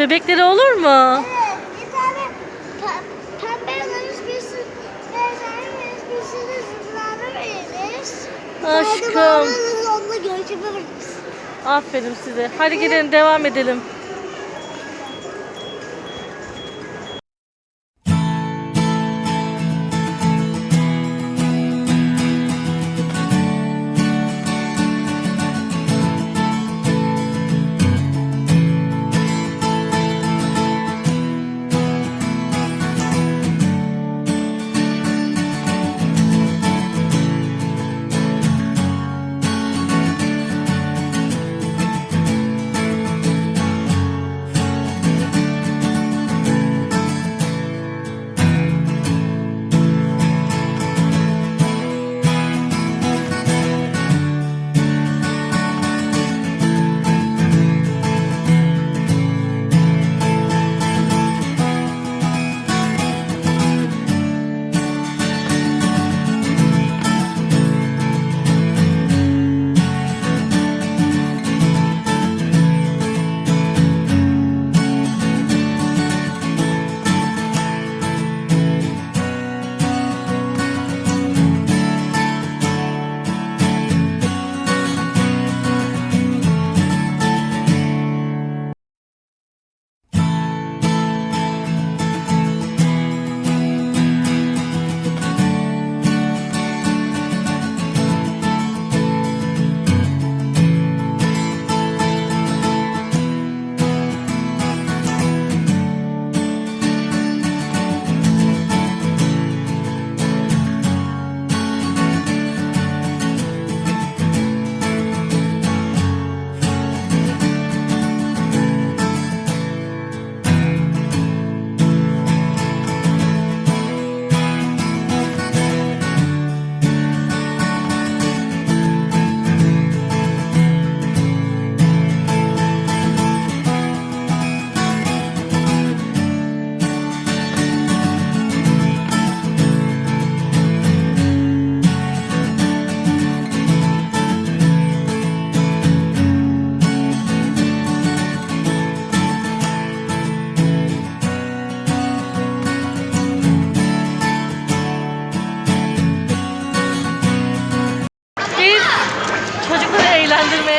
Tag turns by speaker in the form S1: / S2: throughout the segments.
S1: Bebekleri olur mu?
S2: Evet, bir tane pe- pembe alırız, birisi beyazları veririz, birisi de zırhları veririz.
S1: Aşkım.
S2: Sonra da onunla görüşebiliriz.
S1: Aferin size. Hadi gidelim devam edelim.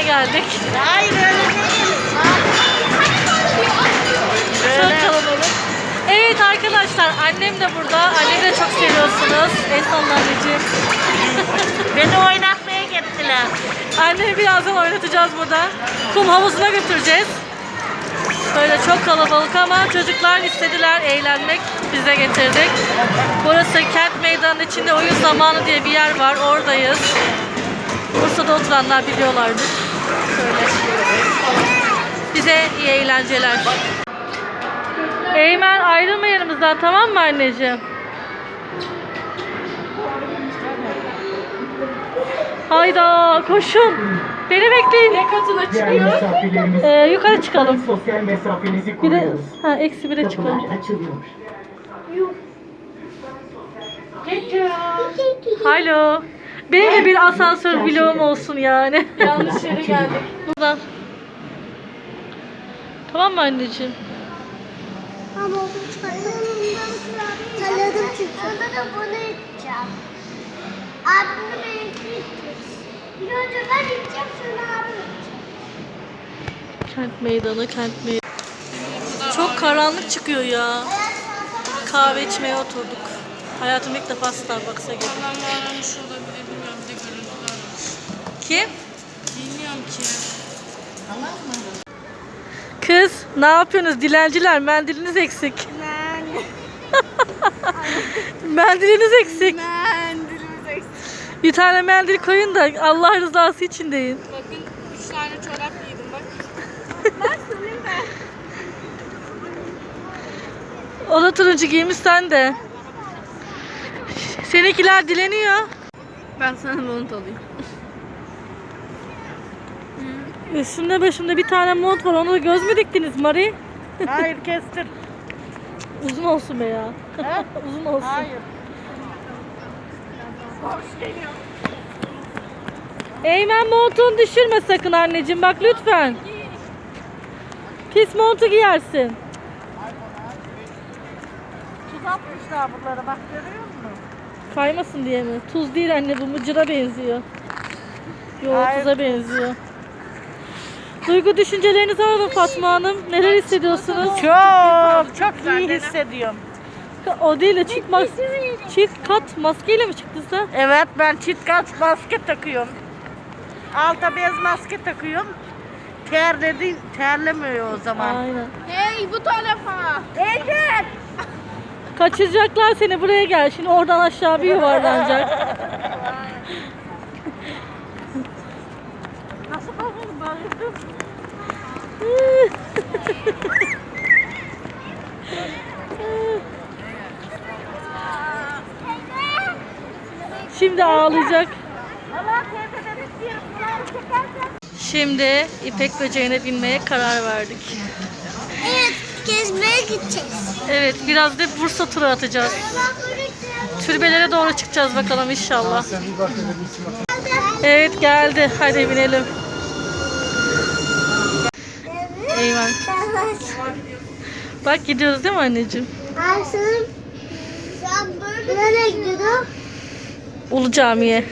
S1: Eğlendirmeye geldik.
S2: Hayır öyle değil.
S1: Çok kalabalık. Evet arkadaşlar annem de burada. Annemi de çok seviyorsunuz. Esnafın anneciğim.
S2: Beni oynatmaya gittiler.
S1: Annemi birazdan oynatacağız burada. Kum havuzuna götüreceğiz. Böyle çok kalabalık ama çocuklar istediler eğlenmek. Biz de getirdik. Burası kent meydanının içinde oyun zamanı diye bir yer var. Oradayız. Bursa'da oturanlar biliyorlardır. Şöyle. Bize iyi eğlenceler. Eymen ayrılma yanımızdan tamam mı anneciğim? Hayda koşun. Beni bekleyin. Ne katına
S3: misafirlerimiz
S1: Ee, yukarı çıkalım.
S3: sosyal mesafenizi
S1: Bir de ha eksi bire çıkalım.
S3: Açılıyor.
S1: Alo. Benim de bir asansör vlogum olsun yani. Yanlış yere geldik. Buradan. Tamam mı anneciğim?
S2: Ama oldu çıkardım. Taladım çünkü. Onda da bunu içeceğim. Abimle birlikte içeceğiz. Bir önce ben içeceğim sonra abim içecek.
S1: Kent meydanı, kent meydanı. Çok karanlık çıkıyor ya. Kahve içmeye oturduk. Hayatım ilk defa Starbucks'a girdim.
S4: Babam aramış olabilir bilmiyorum bir de görüntüler
S1: Kim?
S4: Bilmiyorum ki.
S1: Kız ne yapıyorsunuz dilenciler mendiliniz eksik. Mendiliniz eksik.
S4: Mendilimiz eksik.
S1: Bir tane mendil koyun da Allah rızası için deyin.
S4: Bakın üç tane çorap giydim bak.
S1: O da turuncu giymiş sen de. Seninkiler dileniyor.
S4: Ben sana mont alayım.
S1: Üstünde başımda bir tane mont var. Onu da göz mü diktiniz Mari?
S4: Hayır kestir.
S1: Uzun olsun be ya. Uzun olsun. Eymen montunu düşürme sakın anneciğim bak lütfen. Pis montu giyersin.
S5: Tuz atmışlar buralara bak görüyor musun?
S1: Kaymasın diye mi? Tuz değil anne bu mıcıra benziyor. Yo
S5: Hayır.
S1: tuza benziyor. Duygu düşüncelerinizi alalım Fatma Hanım. Neler hissediyorsunuz?
S5: Çok çok iyi hissediyorum.
S1: O değil de çift, mas çift kat maskeyle mi çıktın sen?
S5: Evet ben çift kat maske takıyorum. Alta beyaz maske takıyorum. Terledi, terlemiyor o zaman.
S1: Aynen.
S4: Hey bu tarafa.
S5: Evet.
S1: Kaçıracaklar seni buraya gel. Şimdi oradan aşağı bir yuvarlanacak.
S5: Nasıl bakın bakın.
S1: Şimdi ağlayacak. Şimdi ipek böceğine binmeye karar verdik.
S2: Evet, gezmeye gideceğiz.
S1: Evet biraz da Bursa turu atacağız. Türbelere doğru çıkacağız bakalım inşallah. Evet geldi. Hadi binelim. Eyvah. Bak gidiyoruz değil mi anneciğim?
S2: Böyle nereye gidiyorsun?
S1: Ulu Cami'ye.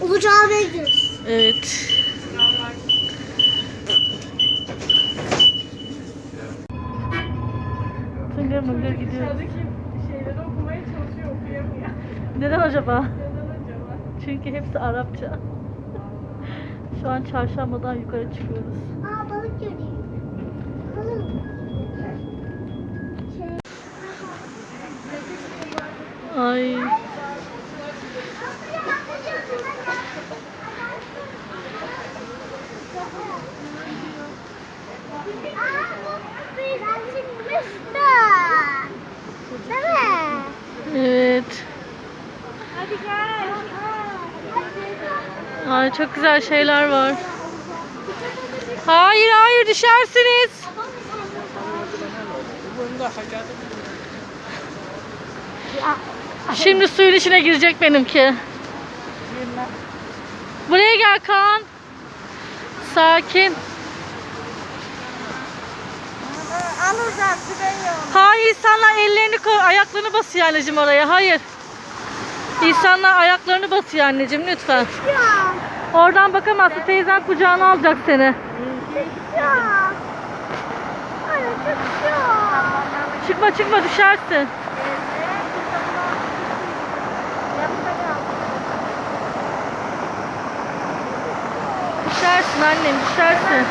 S2: Ulu Cami'ye gidiyoruz.
S1: Evet. Tıngır mıngır gidiyoruz.
S4: Şeyleri okumaya çalışıyor okuyamıyor.
S1: Neden acaba? Çünkü hepsi Arapça. Şu an çarşambadan yukarı çıkıyoruz. Ay. Evet.
S2: Hadi gel.
S1: Ay çok güzel şeyler var. Hayır hayır düşersiniz. Şimdi suyun içine girecek benimki. Buraya gel Kaan. Sakin.
S5: Yok.
S1: Hayır insanlar ellerini koy, ayaklarını basıyor anneciğim oraya. Hayır. İnsanlar ayaklarını basıyor anneciğim lütfen. Oradan bakamazsın. Teyzen kucağına alacak seni.
S2: Ya. Ay çok ya.
S1: Çıkma çıkma düşersin. Düşersin annem düşersin.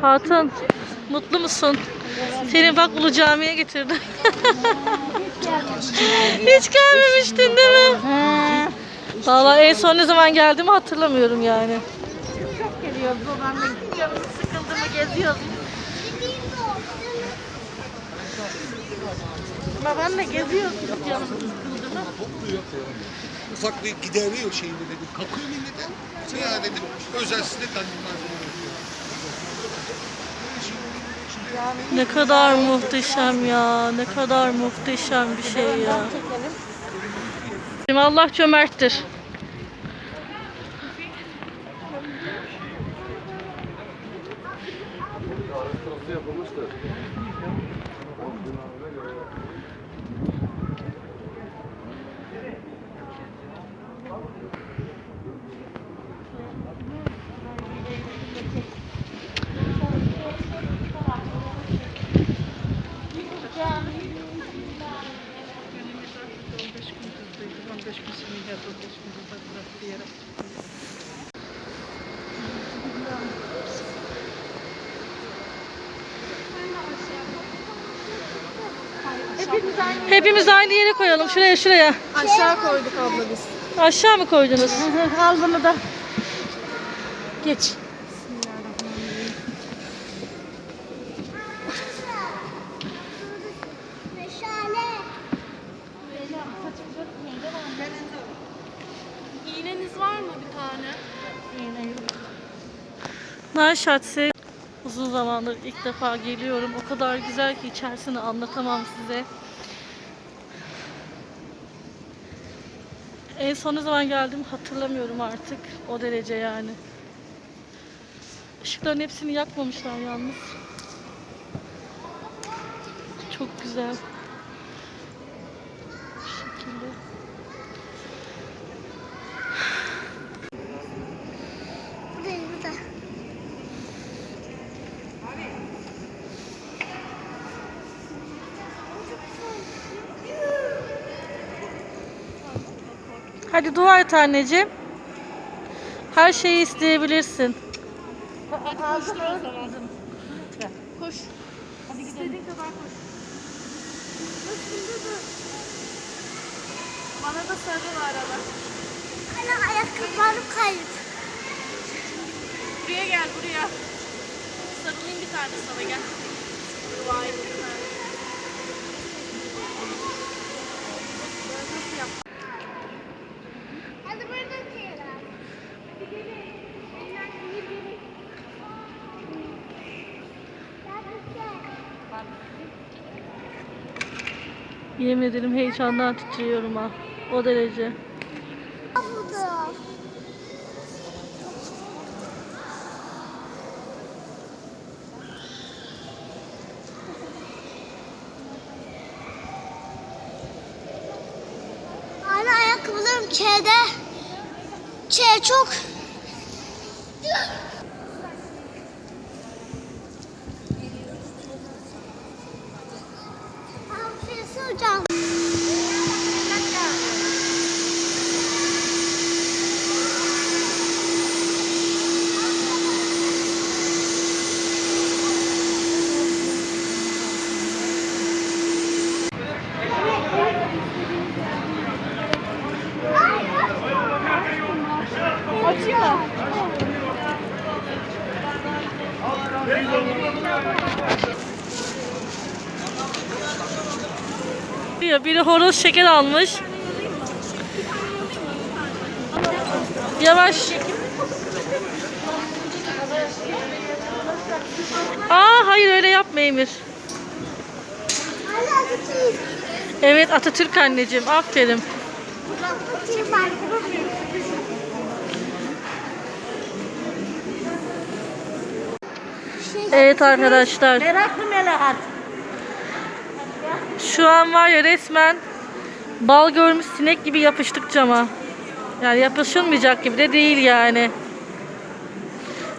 S1: Hatun mutlu musun? Seni bak Ulu Cami'ye getirdim. Hiç gelmemiştin değil mi? Vallahi en son ne zaman geldiğimi hatırlamıyorum yani.
S5: Çok geliyoruz babanla gidiyoruz. Sıkıldı mı geziyoruz. Babanla geziyoruz. Canım sıkıldı mı?
S6: Ufak bir gideriyor şeyini dedim. Kakıyor millete. Ya dedim özel size tanıdım
S1: Ne kadar muhteşem ya. Ne kadar muhteşem bir şey ya. Şimdi Allah cömerttir. Hepimiz aynı yere koyalım. Şuraya şuraya.
S4: Aşağı koyduk abla biz.
S1: Aşağı mı koydunuz?
S5: Al bunu da. Geç.
S4: İğneniz var mı bir tane?
S1: Naşatse uzun zamandır ilk defa geliyorum. O kadar güzel ki içerisini anlatamam size. En son ne zaman geldim hatırlamıyorum artık. O derece yani. Işıkların hepsini yakmamışlar yalnız. Çok güzel. Bu şekilde. Hadi dua et anneciğim. Her şeyi isteyebilirsin.
S4: Bana da sarıl arada.
S2: Hala ayakkabılarım kayıp.
S4: Buraya gel buraya. Sarılayım bir tane sana gel. Dua et bir tane.
S2: Hadi burada oturalım.
S1: Yemin ederim heyecandan titriyorum ha. O derece.
S2: Hala ayakkabılarım çeyde. Çey çok. Aferin hocam.
S1: Ya biri horoz şeker almış. Yavaş. Aa hayır öyle yapma Emir. Evet Atatürk anneciğim aferin. Evet arkadaşlar
S5: Meraklı Melahat.
S1: şu an var ya resmen bal görmüş sinek gibi yapıştık cama. Yani yapışılmayacak gibi de değil yani.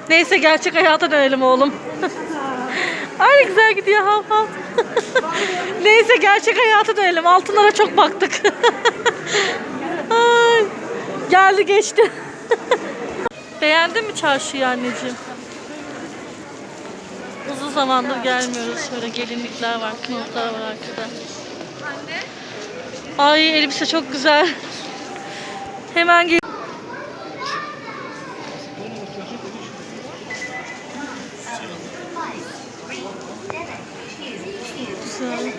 S1: Neyse gerçek hayata dönelim oğlum. Ay güzel gidiyor hav hav. Neyse gerçek hayata dönelim. Altınlara çok baktık. Ay, geldi geçti. Beğendin mi çarşıyı anneciğim? Uzun zamandır gelmiyoruz. Şöyle gelinlikler var, kınıklar var arkada. Ay elbise çok güzel. Hemen gel. Güzel.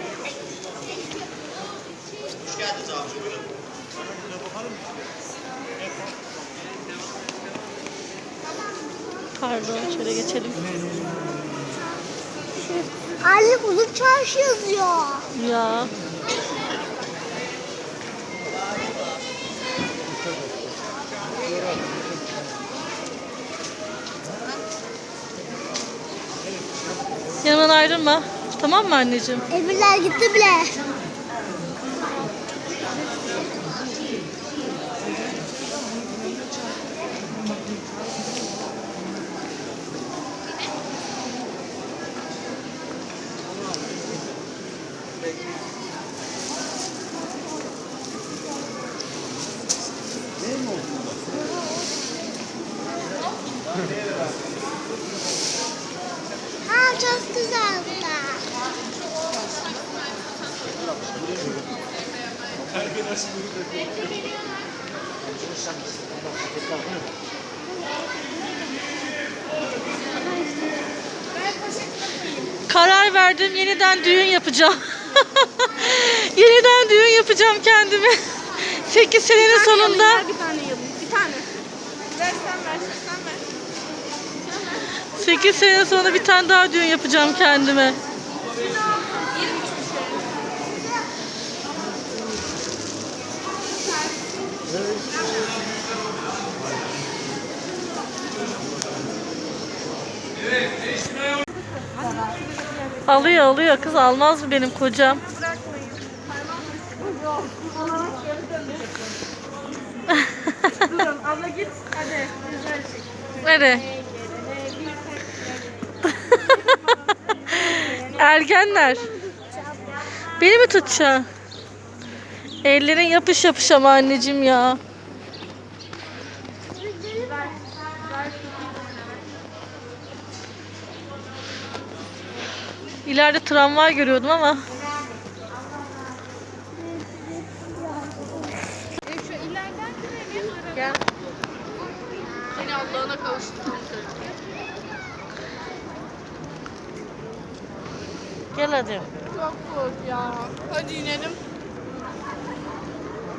S1: Pardon şöyle geçelim.
S2: Ali Uluk Çarşı yazıyor.
S1: Ya. Ayrılma. Tamam mı anneciğim?
S2: Emirler gitti bile. Aa çok güzel bunlar.
S1: Karar verdim yeniden düğün yapacağım. yeniden düğün yapacağım kendime. 8 senenin sonunda.
S4: Bir tane yapayım. Bir tane. Ver sen ver. Sen ver.
S1: 8 senenin sonunda bir tane daha düğün yapacağım kendime. Alıyor alıyor kız almaz mı benim kocam?
S4: Durun abla git hadi güzel çek.
S1: Ergenler. Beni mi tutacak? Ellerin yapış yapış ama anneciğim ya. İleride tramvay görüyordum ama. Gel.
S4: Seni Allah'ına kavuştursun.
S1: Gel hadi.
S4: Çok ya. Hadi inelim.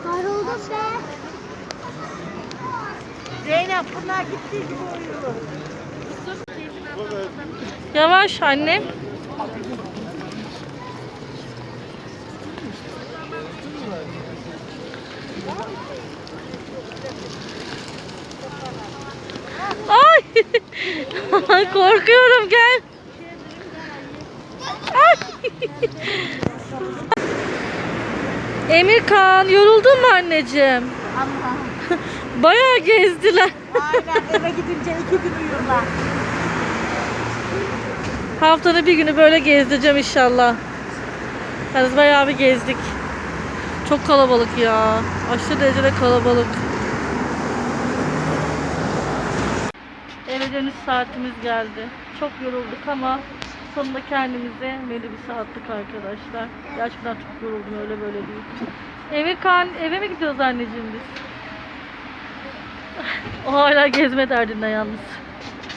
S2: Yorulduk be.
S5: Zeynep bunlar gittiği gibi uyuyor.
S1: Yavaş annem. Ay! Korkuyorum gel. Ay! Emirkan yoruldun mu anneciğim? Bayağı gezdiler.
S5: Aynen eve gidince iki gün uyurlar.
S1: Haftada bir günü böyle gezdireceğim inşallah. Yani bayağı bir gezdik. Çok kalabalık ya. Aşırı derecede kalabalık. Eve dönüş saatimiz geldi. Çok yorulduk ama sonunda kendimize bir saatlik arkadaşlar. Gerçekten çok yoruldum öyle böyle değil. Emirkan eve mi gidiyoruz anneciğim biz? o hala gezme derdinde yalnız.